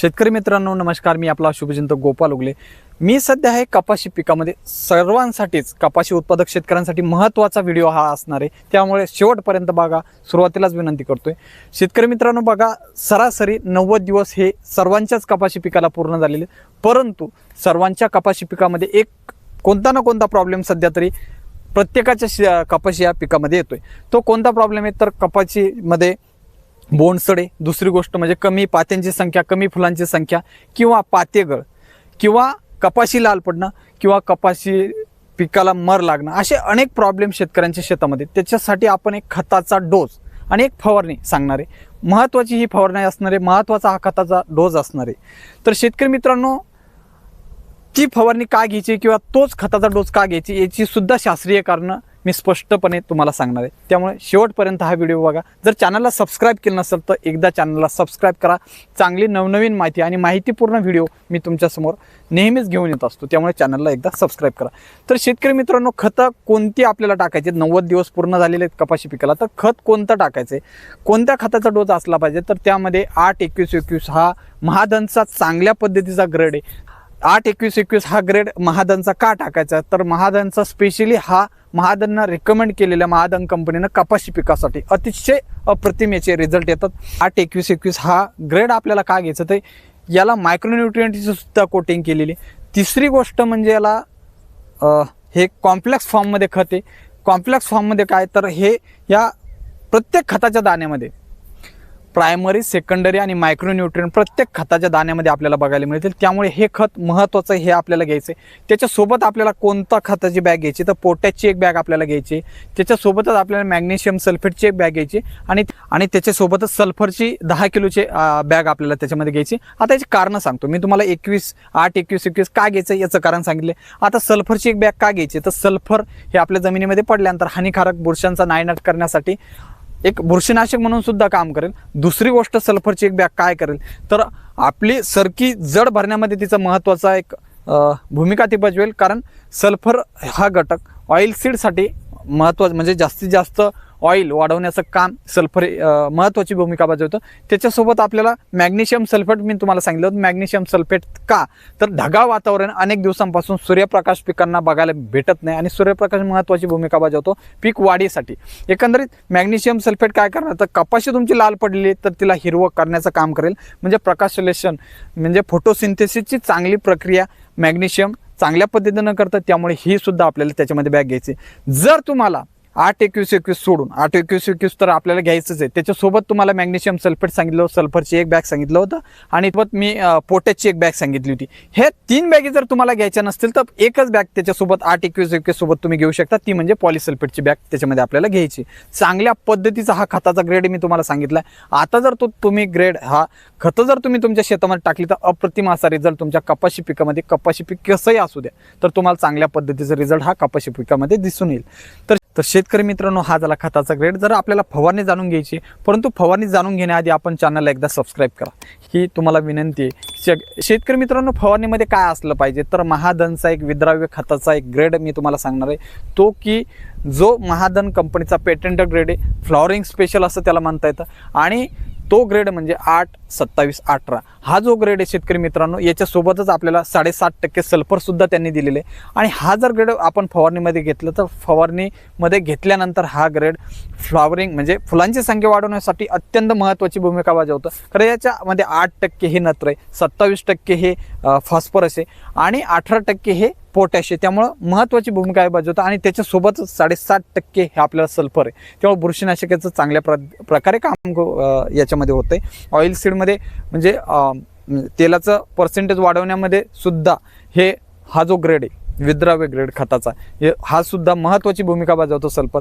शेतकरी मित्रांनो नमस्कार. मी आपला शुभचिंतक गोपाल उगले. मी सध्या आहे कपाशी पिकामध्ये. सर्वांसाठीच कपाशी उत्पादक शेतकऱ्यांसाठी महत्त्वाचा व्हिडिओ हा असणार आहे. त्यामुळे शेवटपर्यंत बघा. सुरुवातीलाच विनंती करतोय. शेतकरी मित्रांनो बघा. सरासरी नव्वद दिवस हे सर्वांच्याच कपाशी पिकाला पूर्ण झालेले परंतु सर्वांच्या कपाशी पिकामध्ये एक कोणता ना कोणता प्रॉब्लेम सध्या तरी प्रत्येकाच्या शे- कपाशी या पिकामध्ये येतोय. तो कोणता प्रॉब्लेम आहे? तर कपाशीमध्ये बोंडसडे दुसरी गोष्ट म्हणजे कमी पात्यांची संख्या कमी फुलांची संख्या किंवा पातेगळ किंवा कपाशी लाल पडणं किंवा कपाशी पिकाला मर लागणं असे अनेक प्रॉब्लेम शेतकऱ्यांच्या शेतामध्ये. त्याच्यासाठी आपण एक खताचा डोस आणि एक फवारणी सांगणारे. महत्त्वाची ही फवारणी असणारे महत्त्वाचा हा खताचा डोस असणार. आहे तर शेतकरी मित्रांनो ती फवारणी का घ्यायची किंवा तोच खताचा डोस का घ्यायची याची सुद्धा शास्त्रीय कारणं मी स्पष्टपणे तुम्हाला सांगणार आहे. त्यामुळे शेवटपर्यंत हा व्हिडिओ बघा. जर चॅनलला सबस्क्राईब केलं नसेल तर एकदा चॅनलला सबस्क्राईब करा. चांगली नवनवीन माहिती आणि माहितीपूर्ण व्हिडिओ मी तुमच्यासमोर नेहमीच घेऊन येत असतो. त्यामुळे चॅनलला एकदा सबस्क्राईब करा. तर शेतकरी मित्रांनो खतं कोणती आपल्याला टाकायची नव्वद दिवस पूर्ण झालेले आहेत कपाशी पिकाला. तर खत कोणतं टाकायचं आहे कोणत्या खताचा डोस असला पाहिजे? तर त्यामध्ये आठ एकवीस एकवीस हा महाधनचा चांगल्या पद्धतीचा ग्रेड आहे. आठ एकवीस एकवीस हा ग्रेड महादनचा का टाकायचा? तर महादनचा स्पेशली हा महादननं रिकमेंड केलेल्या महादन कंपनीनं कपाशी पिकासाठी अतिशय अप्रतिम याचे रिझल्ट येतात. आठ एकवीस एकवीस हा ग्रेड आपल्याला का घ्यायचं ते याला मायक्रोन्युट्रियंटची सुद्धा कोटिंग केलेली. तिसरी गोष्ट म्हणजे याला हे कॉम्प्लेक्स फॉर्ममध्ये खत आहे. कॉम्प्लेक्स फॉर्ममध्ये काय? तर हे या प्रत्येक खताच्या दाण्यामध्ये प्रायमरी सेकंडरी आणि मायक्रोन्यूट्रियन प्रत्येक खताच्या दाण्यामध्ये आपल्याला बघायला मिळतील. त्यामुळे हे खत महत्त्वाचं आहे, हे आपल्याला घ्यायचं आहे त्याच्यासोबत आपल्याला कोणता खताची बॅग घ्यायची? तर पोटॅशची एक बॅग आपल्याला घ्यायची. त्याच्यासोबतच आपल्याला मॅग्नेशियम सल्फेटची एक बॅग घ्यायची. आणि आणि त्याच्यासोबतच सल्फरची दहा किलोची बॅग आपल्याला त्याच्यामध्ये घ्यायची. आता याची कारणं सांगतो. मी तुम्हाला एकवीस आठ एकवीस एकवीस का घ्यायचं याचं कारण सांगितले आता सल्फरची एक बॅग का घ्यायची? तर सल्फर हे आपल्या जमिनीमध्ये पडल्यानंतर हानिकारक बुरशांचा नायनाट करण्यासाठी एक बुरशीनाशक म्हणून सुद्धा काम करेल. दुसरी गोष्ट सल्फरची एक बॅग काय करेल? तर आपली सरकी जड भरण्यामध्ये तिचा महत्त्वाचा एक भूमिका ती बजवेल. कारण सल्फर हा घटक ऑइल सीडसाठी महत्त्वाचं म्हणजे जास्तीत जास्त ऑइल वाढवण्याचं काम सल्फर महत्त्वाची भूमिका बजावतं. त्याच्यासोबत आपल्याला मॅग्नेशियम सल्फेट मी तुम्हाला सांगितलं होतं. मॅग्नेशियम सल्फेट का? तर ढगाळ वातावरण अनेक दिवसांपासून सूर्यप्रकाश पिकांना बघायला भेटत नाही आणि सूर्यप्रकाश महत्त्वाची भूमिका बजावतो पीक वाढीसाठी. एकंदरीत मॅग्नेशियम सल्फेट काय करणार? तर कपाशी तुमची लाल पडलेली तर तिला हिरवं करण्याचं काम करेल. म्हणजे प्रकाशलेशन म्हणजे फोटोसिंथेसिसची चांगली प्रक्रिया मॅग्नेशियम चांगल्या पद्धतीनं करतं. त्यामुळे ही सुद्धा आपल्याला त्याच्यामध्ये बॅग घ्यायची. जर तुम्हाला आठ एकवीस एकवीस सोडून. आठ एकवीस एकवीस तर आपल्याला घ्यायचंच आहे. त्याच्यासोबत तुम्हाला मॅग्नेशियम सल्फेट सांगितलं होतं सल्फरची एक बॅग सांगितलं होतं आणि सोबत मी पोटॅशची एक बॅग सांगितली होती. हे तीन बॅगी जर तुम्हाला घ्यायच्या नसतील तर एकच बॅग त्याच्यासोबत आठ एकवीस एकवीस सोबत तुम्ही घेऊ शकता. ती म्हणजे पॉलिसल्फेटची बॅग त्याच्यामध्ये आपल्याला घ्यायची. चांगल्या पद्धतीचा हा खताचा ग्रेड मी तुम्हाला सांगितला आता जर तो तुम्ही ग्रेड हा खतं जर तुम्ही तुमच्या शेतामध्ये टाकली तर अप्रतिम असा रिझल्ट तुमच्या कपाशी पिकामध्ये कपाशी पीक कसंही असू द्या तर तुम्हाला चांगल्या पद्धतीचा रिझल्ट हा कपाशी पिकामध्ये दिसून येईल. तर तर शेतकरी मित्रांनो हा झाला खताचा ग्रेड जर आपल्याला फवारणी जाणून घ्यायची परंतु फवारणी जाणून घेण्याआधी आपण चॅनलला एकदा सबस्क्राईब करा. ही तुम्हाला विनंती आहे. शेतकरी मित्रांनो फवारणीमध्ये काय असलं पाहिजे? तर महाधनचा एक विद्राव्य खताचा एक ग्रेड मी तुम्हाला सांगणार आहे. तो की जो महाधन कंपनीचा पेटंट ग्रेड आहे. फ्लॉवरिंग स्पेशल असं त्याला म्हणता येतं. आणि तो ग्रेड म्हणजे आठ सत्तावीस अठरा. हा जो ग्रेड आहे शेतकरी मित्रांनो याच्यासोबतच आपल्याला साडेसात टक्के सल्फरसुद्धा त्यांनी दिलेले आहे. आणि हा जर ग्रेड आपण फवारणीमध्ये घेतलं तर फवारणीमध्ये घेतल्यानंतर हा ग्रेड फ्लॉवरिंग म्हणजे फुलांची संख्या वाढवण्यासाठी अत्यंत महत्त्वाची भूमिका बजावतं. कारण याच्यामध्ये आठ टक्के हे नत्र आहे सत्तावीस टक्के हे फॉस्फरस आहे आणि अठरा टक्के हे पोटॅश आहे. त्यामुळं महत्त्वाची भूमिका आहे बजावतं आणि त्याच्यासोबतच साडेसात टक्के हे आपल्याला सल्फर आहे. त्यामुळे बुरशीनाशकाचं चांगल्या प्र प्रकारे काम याच्यामध्ये होतं आहे ऑइल सीडमध्ये म्हणजे तेलाचं पर्सेंटेज वाढवण्यामध्ये सुद्धा हे हा जो ग्रेड आहे विद्राव्य ग्रेड खताचा हे हा सुद्धा महत्त्वाची भूमिका बजावतो सल्फर.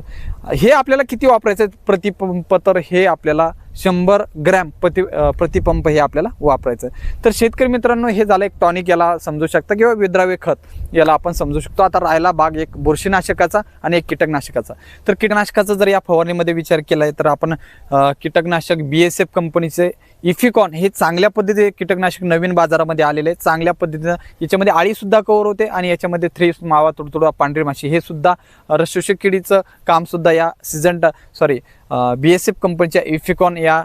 हे आपल्याला किती वापरायचं आहे प्रतिपंप तर हे आपल्याला शंभर ग्रॅम प्रति प्रतिपंप हे आपल्याला वापरायचं. आहे तर शेतकरी मित्रांनो हे झालं एक टॉनिक याला समजू शकता किंवा विद्राव्य खत याला आपण समजू शकतो. आता राहिला भाग एक बुरशीनाशकाचा आणि एक कीटकनाशकाचा. तर कीटकनाशकाचा जर या फवारणीमध्ये विचार केला आहे तर आपण कीटकनाशक बी एस एफ कंपनीचे इफिकॉन हे चांगल्या पद्धतीचे कीटकनाशक नवीन बाजारामध्ये आलेले आहे चांगल्या पद्धतीनं याच्यामध्ये आळीसुद्धा कवर होते आणि याच्यामध्ये थ्री मावा तुडतुडा पांढरी माशी हे सुद्धा रसशोषक किडीचं कामसुद्धा या season sorry B S F कंपनीच्या इफिकॉन या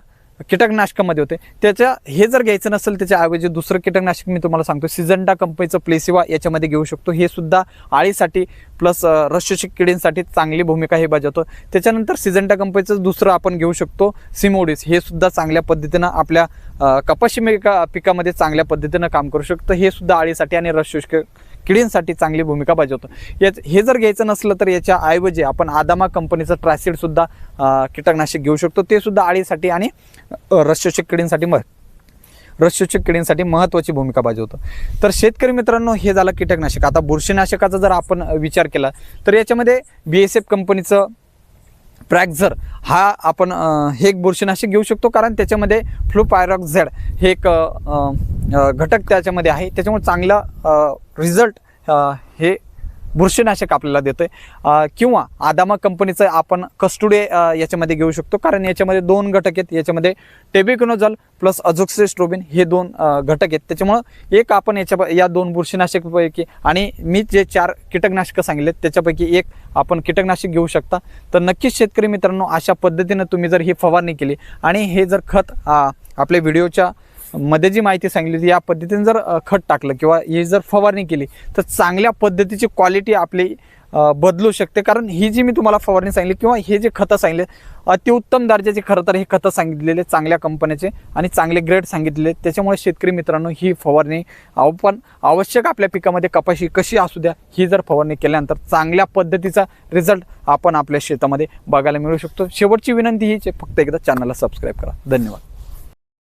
कीटकनाशकामध्ये होते. त्याच्या हे जर घ्यायचं नसेल त्याच्या ऐवजी दुसरं कीटकनाशक मी तुम्हाला सांगतो. सिजंडा कंपनीचं प्लेसिवा याच्यामध्ये घेऊ शकतो. हे सुद्धा आळीसाठी प्लस रसशोषक किडींसाठी चांगली भूमिका हे बजावतो. त्याच्यानंतर सिजंटा कंपनीचं दुसरं आपण घेऊ शकतो. सिमोडिस हे सुद्धा चांगल्या पद्धतीनं आपल्या कपाशी पिकामध्ये चांगल्या पद्धतीनं काम करू शकतं. हे सुद्धा आळीसाठी आणि रसशोषक किडींसाठी चांगली भूमिका बजावतो. याच हे जर घ्यायचं नसलं तर याच्या ऐवजी आपण आदामा कंपनीचं ट्रायसिडसुद्धा कीटकनाशक घेऊ शकतो. ते सुद्धा आळीसाठी आणि अ, किडींसाठी मग रसशोषक किडींसाठी महत्त्वाची भूमिका बजावतं. तर शेतकरी मित्रांनो हे झालं कीटकनाशक. आता बुरशीनाशकाचा जर आपण विचार केला तर याच्यामध्ये बी एस एफ कंपनीचं प्रॅक्झर हा आपण हे एक बुरशीनाशक घेऊ शकतो. कारण त्याच्यामध्ये फ्लूपायरॉक्झेड हे एक घटक त्याच्यामध्ये आहे. त्याच्यामुळे चांगला रिझल्ट हे बुरशीनाशक आपल्याला देतं आहे किंवा आदामा कंपनीचं आपण कस्टुडे याच्यामध्ये घेऊ शकतो. कारण याच्यामध्ये दोन घटक आहेत. याच्यामध्ये टेबिकोनोझल प्लस अझोक्सिस्ट्रोबिन हे दोन घटक आहेत. त्याच्यामुळं एक आपण याच्या या दोन बुरशीनाशकपैकी आणि मी जे चार कीटकनाशकं सांगितलेत त्याच्यापैकी एक आपण कीटकनाशक घेऊ शकता. तर नक्कीच शेतकरी मित्रांनो अशा पद्धतीनं तुम्ही जर ही फवारणी केली आणि हे जर खत आपल्या व्हिडिओच्या मध्ये जी माहिती सांगितली या पद्धतीने जर खत टाकलं किंवा ही जर फवारणी केली तर चांगल्या पद्धतीची क्वालिटी आपली बदलू शकते. कारण ही जी मी तुम्हाला फवारणी सांगितली किंवा हे जे खतं सांगितले अतिउत्तम दर्जाचे खरं तर हे खतं सांगितलेले चांगल्या कंपन्याचे आणि चांगले ग्रेड सांगितलेले. त्याच्यामुळे शेतकरी मित्रांनो ही फवारणी आपण आवश्यक आपल्या पिकामध्ये कपाशी कशी असू द्या ही जर फवारणी केल्यानंतर चांगल्या पद्धतीचा रिझल्ट आपण आपल्या शेतामध्ये बघायला मिळू शकतो. शेवटची विनंती हीच आहे. फक्त एकदा चॅनलला सबस्क्राईब करा. धन्यवाद.